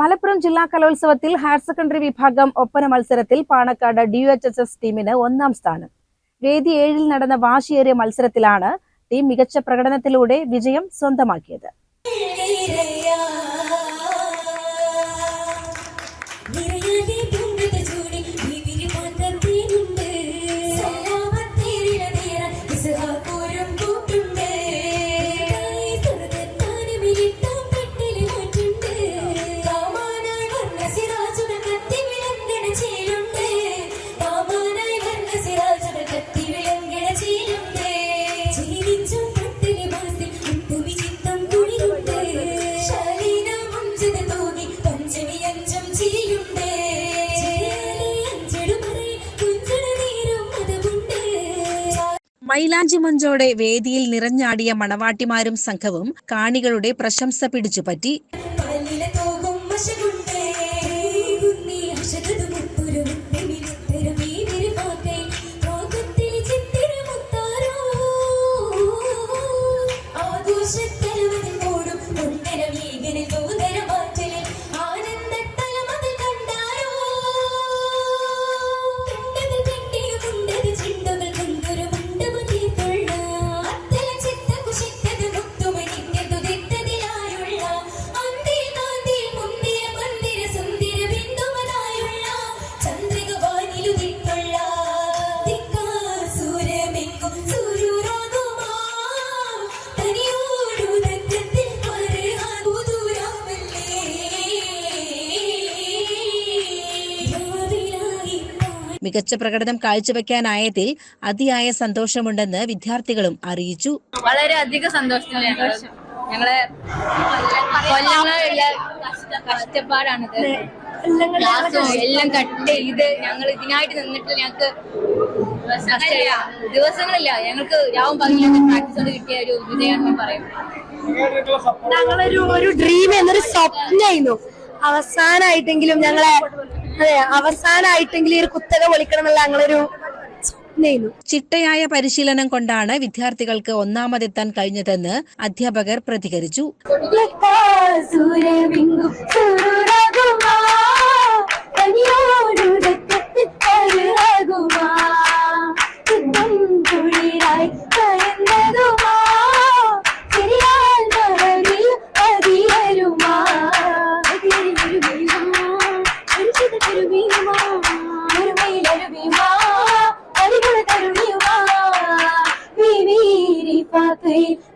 മലപ്പുറം ജില്ലാ കലോത്സവത്തിൽ higher secondary വിഭാഗം ഒപ്പന മത്സരത്തിൽ Panakkad D H S S ടീമിന് ഒന്നാം സ്ഥാനം. വേദി ഏഴിൽ നടന്ന വാശിയേറിയ മത്സരത്തിലാണ് ടീം മികച്ച പ്രകടനത്തിലൂടെ വിജയം സ്വന്തമാക്കിയത്. മൈലാഞ്ചി മഞ്ചോടെ വേദിയിൽ നിറഞ്ഞാടിയ മണവാട്ടിമാരും സംഘവും കാണികളുടെ പ്രശംസ പിടിച്ചുപറ്റി. മികച്ച പ്രകടനം കാഴ്ചവെക്കാനായതിൽ അതിയായ സന്തോഷമുണ്ടെന്ന് വിദ്യാർത്ഥികളും അറിയിച്ചു. വളരെയധികം സന്തോഷത്തിലാണ് ഞങ്ങൾ ഞങ്ങളെ കൊല്ലങ്ങളുള്ള കഷ്ടപ്പാടാണിത്. ക്ലാസ്സും എല്ലാം കട്ട് ചെയ്ത് ഞങ്ങൾ ഇതിനായിട്ട് നിന്നിട്ട് ഞങ്ങൾക്ക് ദിവസങ്ങളില്ല. ഞങ്ങൾക്ക് രാവും പകലും പ്രാക്ടീസ് കൊണ്ട് കിട്ടിയ ഒരു വിജയം ഞാൻ പറയും. ഞങ്ങളൊരു ഒരു ഡ്രീം എന്നൊരു സ്വപ്നമായിരുന്നു. അവസാനായിട്ടെങ്കിലും ഞങ്ങളെ അതെ അവസാനായിട്ടെങ്കിലും ഈ ഒരു കുത്തക പൊളിക്കണം എന്നുള്ള ഞങ്ങളൊരു ചിട്ടയായ പരിശീലനം കൊണ്ടാണ് വിദ്യാർത്ഥികൾക്ക് ഒന്നാമതെത്താൻ കഴിഞ്ഞതെന്ന് അധ്യാപകർ പ്രതികരിച്ചു.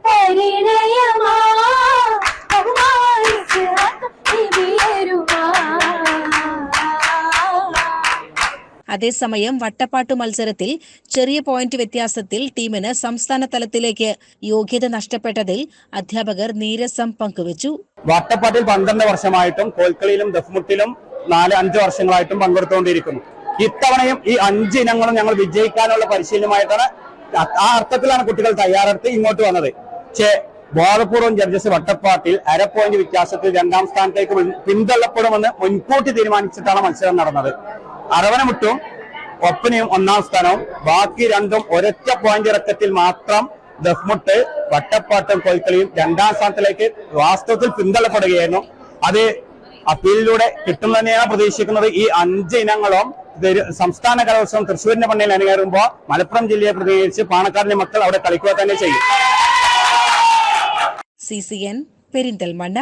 പരിണയമാ? അതേസമയം വട്ടപ്പാട്ട് മത്സരത്തിൽ ചെറിയ പോയിന്റ് വ്യത്യാസത്തിൽ ടീമിന് സംസ്ഥാന തലത്തിലേക്ക് യോഗ്യത നഷ്ടപ്പെട്ടതിൽ അധ്യാപകർ നീരസം പങ്കുവച്ചു. വട്ടപ്പാട്ടിൽ പന്ത്രണ്ട് വർഷമായിട്ടും കോൽക്കളിയിലും ദഫ്മുട്ടിലും നാല് അഞ്ച് വർഷങ്ങളായിട്ടും പങ്കെടുത്തുകൊണ്ടിരിക്കുന്നു. ഇത്തവണയും ഈ അഞ്ച് ഇനങ്ങളും ഞങ്ങൾ വിജയിക്കാനുള്ള പരിശീലനമായിട്ടാണ് ആ- അർത്ഥത്തിലാണ് കുട്ടികൾ തയ്യാറെടുത്ത് ഇങ്ങോട്ട് വന്നത്. പക്ഷേ ബോധപൂർവം ജഡ്ജസ് വട്ടപ്പാട്ടിൽ അര പോയിന്റ് വ്യത്യാസത്തിൽ രണ്ടാം സ്ഥാനത്തേക്ക് പിന്തള്ളപ്പെടുമെന്ന് മുൻകൂട്ടി തീരുമാനിച്ചിട്ടാണ് മത്സരം നടന്നത്. അറവനമുട്ടും ഒപ്പനയും ഒന്നാം സ്ഥാനവും ബാക്കി രണ്ടും ഒരൊറ്റ പോയിന്റ് ഇറക്കത്തിൽ മാത്രം ദഫ്മുട്ട് വട്ടപ്പാട്ടും കൊൽക്കളിയും രണ്ടാം സ്ഥാനത്തിലേക്ക് വാസ്തവത്തിൽ പിന്തള്ളപ്പെടുകയായിരുന്നു. അത് അപ്പീലിലൂടെ കിട്ടും തന്നെയാണ് പ്രതീക്ഷിക്കുന്നത്. ഈ അഞ്ച് ഇനങ്ങളും സംസ്ഥാന കലോത്സവം തൃശ്ശൂരിന്റെ മണ്ണിൽ അണിയേറുമ്പോൾ മലപ്പുറം ജില്ലയെ പ്രതിനിധീകരിച്ച് പാണക്കാടിന്റെ മക്കൾ അവിടെ കളിക്കുക തന്നെ ചെയ്യും. C C N Perinthalmanna.